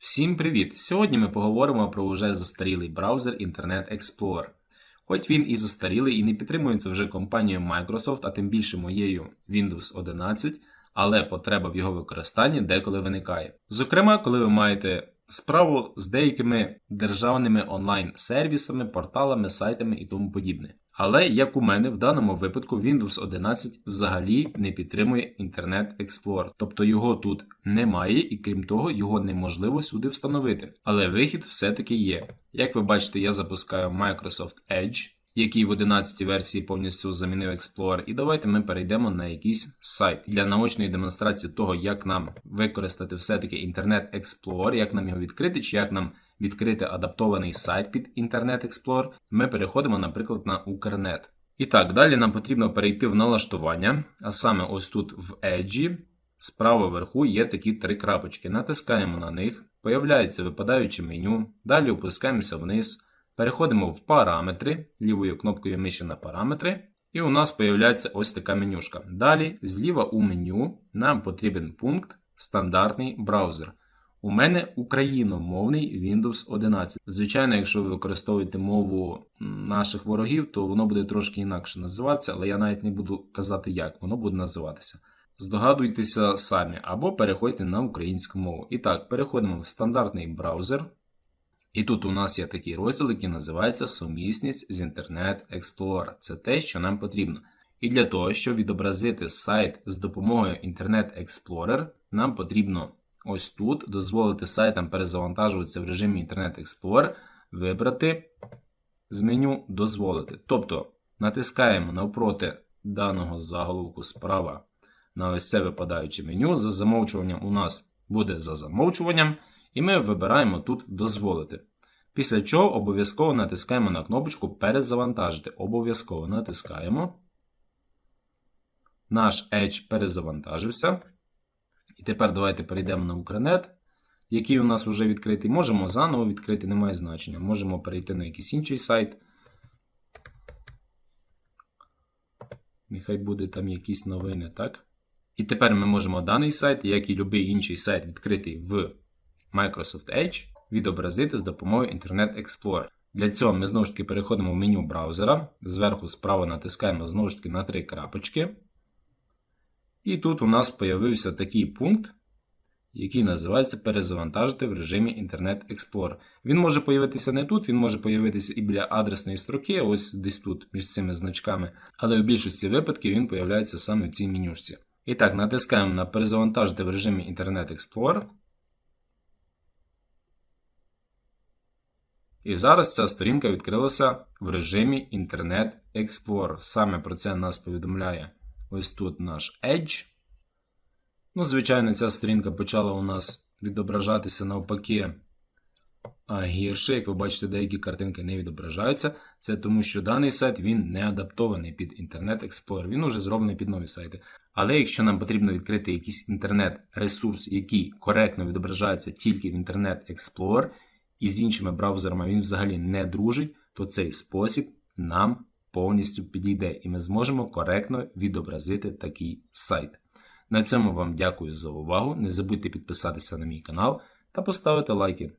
Всім привіт! Сьогодні ми поговоримо про уже застарілий браузер Internet Explorer. Хоч він і застарілий і не підтримується вже компанією Microsoft, а тим більше моєю Windows 11, але потреба в його використанні деколи виникає. Зокрема, коли ви маєте справу з деякими державними онлайн-сервісами, порталами, сайтами і тому подібне. Але як у мене в даному випадку Windows 11 взагалі не підтримує Internet Explorer, тобто його тут немає, і крім того, його неможливо сюди встановити. Але вихід все-таки є. Як ви бачите, я запускаю Microsoft Edge, який в 11 версії повністю замінив Explorer, і давайте ми перейдемо на якийсь сайт для наочної демонстрації того, як нам використати все-таки Internet Explorer, як нам його відкрити, чи як нам відкрити адаптований сайт під Internet Explorer, ми переходимо, наприклад, на Укрнет. І так, далі нам потрібно перейти в налаштування, а саме ось тут в Edge, справа вверху є такі три крапочки. Натискаємо на них, появляється випадаюче меню, далі опускаємося вниз, переходимо в параметри, лівою кнопкою миші на параметри, і у нас появляється ось така менюшка. Далі, зліва у меню, нам потрібен пункт Стандартний браузер. У мене україномовний Windows 11. Звичайно, якщо ви використовуєте мову наших ворогів, то воно буде трошки інакше називатися, але я навіть не буду казати, як воно буде називатися. Здогадуйтеся самі, або переходьте на українську мову. І так, переходимо в стандартний браузер. І тут у нас є такий розділ, який називається Сумісність з Internet Explorer. Це те, що нам потрібно. І для того, щоб відобразити сайт з допомогою Internet Explorer, нам потрібно ось тут дозволити сайтам перезавантажуватися в режимі Internet Explorer, вибрати з меню Дозволити. Тобто натискаємо навпроти даного заголовку справа на ось це випадаюче меню. За замовчуванням у нас буде за замовчуванням, і ми вибираємо тут Дозволити. Після чого обов'язково натискаємо на кнопочку Перезавантажити. Обов'язково натискаємо. Наш Edge перезавантажився. І тепер давайте перейдемо на Укрнет, який у нас вже відкритий. Можемо заново відкрити, немає значення. Можемо перейти на якийсь інший сайт. Нехай буде там якісь новини, так? І тепер ми можемо даний сайт, як і будь-який інший сайт, відкритий в Microsoft Edge, відобразити з допомогою Internet Explorer. Для цього ми знову ж таки переходимо в меню браузера. Зверху справа натискаємо знову ж таки на три крапочки. І тут у нас з'явився такий пункт, який називається перезавантажити в режимі Internet Explorer. Він може появитися не тут, він може появитися і біля адресної строки, ось десь тут, між цими значками, але у більшості випадків він появляється саме в цій менюшці. І так, натискаємо на перезавантажити в режимі Internet Explorer. І зараз ця сторінка відкрилася в режимі Internet Explorer. Саме про це нас повідомляє ось тут наш Edge. Ну, звичайно, ця сторінка почала у нас відображатися навпаки гірше. Як ви бачите, деякі картинки не відображаються. Це тому, що даний сайт він не адаптований під Internet Explorer. Він уже зроблений під нові сайти. Але якщо нам потрібно відкрити якийсь інтернет-ресурс, який коректно відображається тільки в Internet Explorer, і з іншими браузерами він взагалі не дружить, то цей спосіб нам повністю підійде, і ми зможемо коректно відобразити такий сайт. На цьому вам дякую за увагу. Не забудьте підписатися на мій канал та поставити лайки.